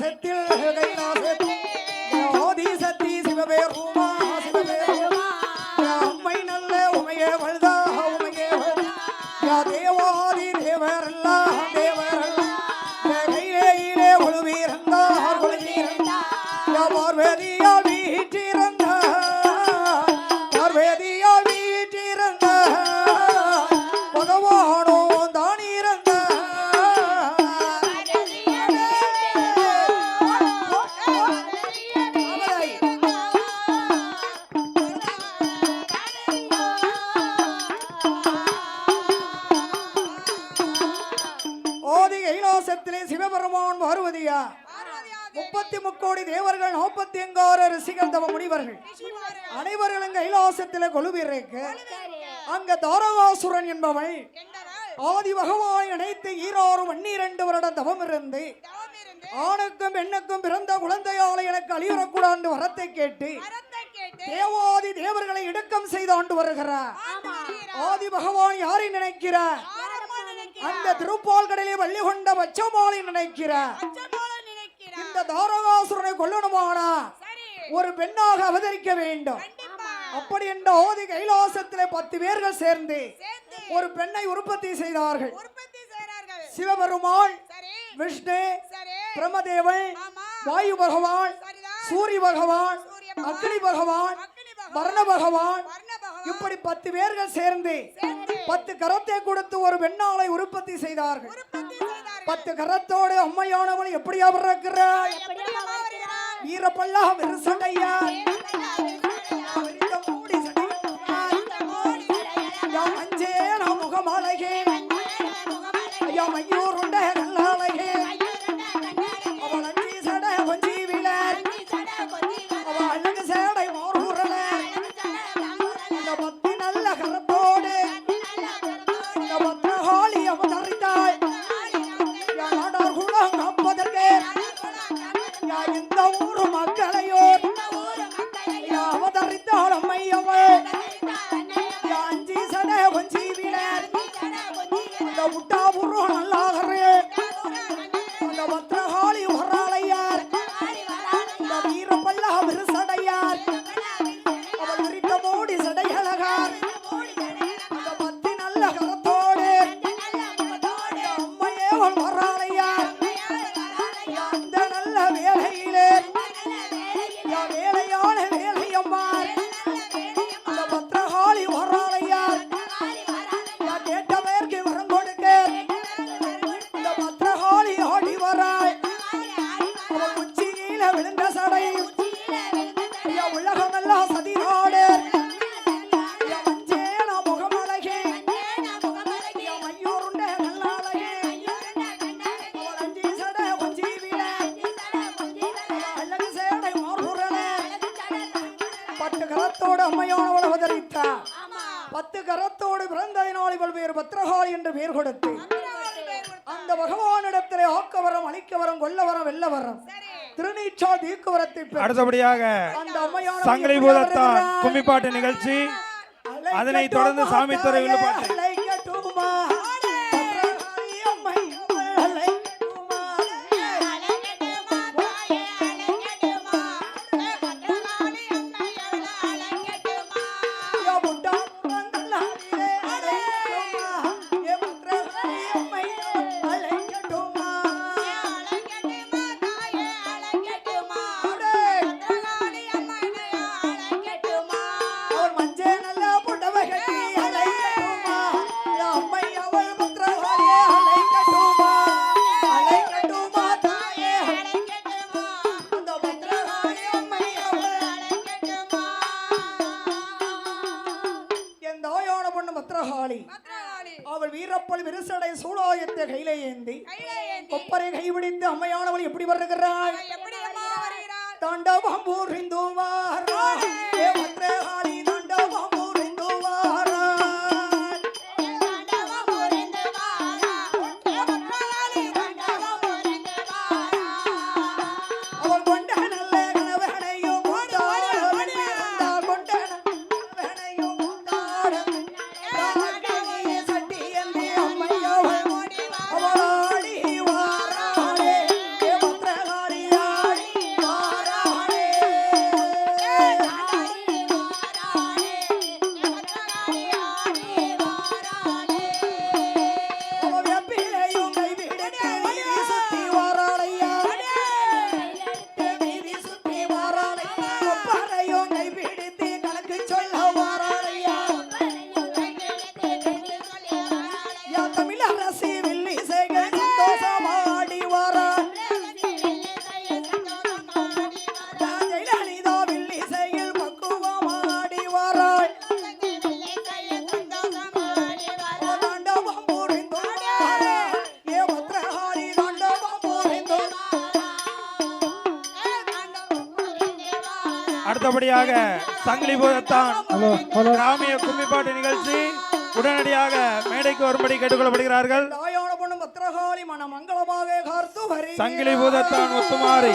ദേശത്തിൽ ഹൃദയനാശത്തിൽ ശിവമേ റൂമാ ശിവമേ റൂമാ ഉമ്മൈ നല്ല ഉമയേ വഴുതാ ഉമയേ വഴുതാ ദേവാ கைலாசத்திலே சிவபெருமான் பார்வதியா? முப்பத்தி முக்கோடி தேவர்கள் நாற்பத்தி எங்காறு ரிஷிகள் தவ முனிவர்கள். அனைவர்களும் கைலாசத்திலே கொழுவிருக்கு அங்க தாரகாசுரன் என்பவள் ஆதி பகவான் அனைத்து ஈராறு பன்னிரண்டு வருடம் தவம் இருந்து ஆணுக்கும் பெண்ணுக்கும் பிறந்த குழந்தையால எனக்கு அழிவுறக்கூடாது வரத்தை கேட்டு தேவாதி தேவர்களை இடுக்கம் செய்து ஆண்டு வருகிறார். ஆதி பகவான் யாரை நினைக்கிறார்? அந்த திருப்பால் கடலில் வள்ளி கொண்ட பச்சமாலை நினைக்கிறார் இந்த தாரகாசுரனை கொல்லணுமானா? ஒரு பெண்ணாக அவதரிக்க வேண்டும். அப்படி என்ற ஓதி கைலாசத்திலே பத்து பேர்கள் சேர்ந்து ஒரு பெண்ணை உற்பத்தி செய்தார்கள். சிவபெருமான் விஷ்ணு பிரமதேவன் வாயு பகவான் சூரிய பகவான் அக்னி பகவான் வர்ண பகவான் இப்படி பத்து பேர்கள் சேர்ந்து பத்து கரத்தை கொடுத்து ஒரு பெண்ணாளை உற்பத்தி செய்தார்கள். பத்து கரத்தோடு அம்மையானவள் எப்படியா பிறக்கிறாய் வீரப்பல்லா விரசடையா அம்மையானவள் அவதரித்தா. பத்து கரத்தோடு பிறந்ததினால் இவள் பேர் பத்ரகாளி என்று பெயர் கொடுத்து அந்த பகவானிடத்திலே ஆக்கவரம் அழிக்கவரம் கொல்லவரம் வெல்லவரம் திருநீச்சால் தீக்குவரத்தை பெற்று அடுத்தபடியாக அந்த அம்மையான சங்கிலி பூதத்தான் கும்மிப்பாட்டு நிகழ்ச்சி. அதனைத் தொடர்ந்து சாமித்துறை வில்லுப்பாட்டு. அவள் அவள் வீரப்பல் விரிசடை சூடாயத்தை கையிலே ஏந்தி கொப்பரை கைபிடித்து அம்மையானவள் எப்படி வருகிறாள்? தாண்டவம் புரிந்து அடுத்தபடியாக சங்கிலி பூதத்தான் கிராமிய கும்மிப்பாட்டு நிகழ்ச்சி உடனடியாக மேடைக்கு வரும்படி கேட்டுக்கொள்ளப்படுகிறார்கள். சங்கிலி பூதத்தான் முத்துமாரி.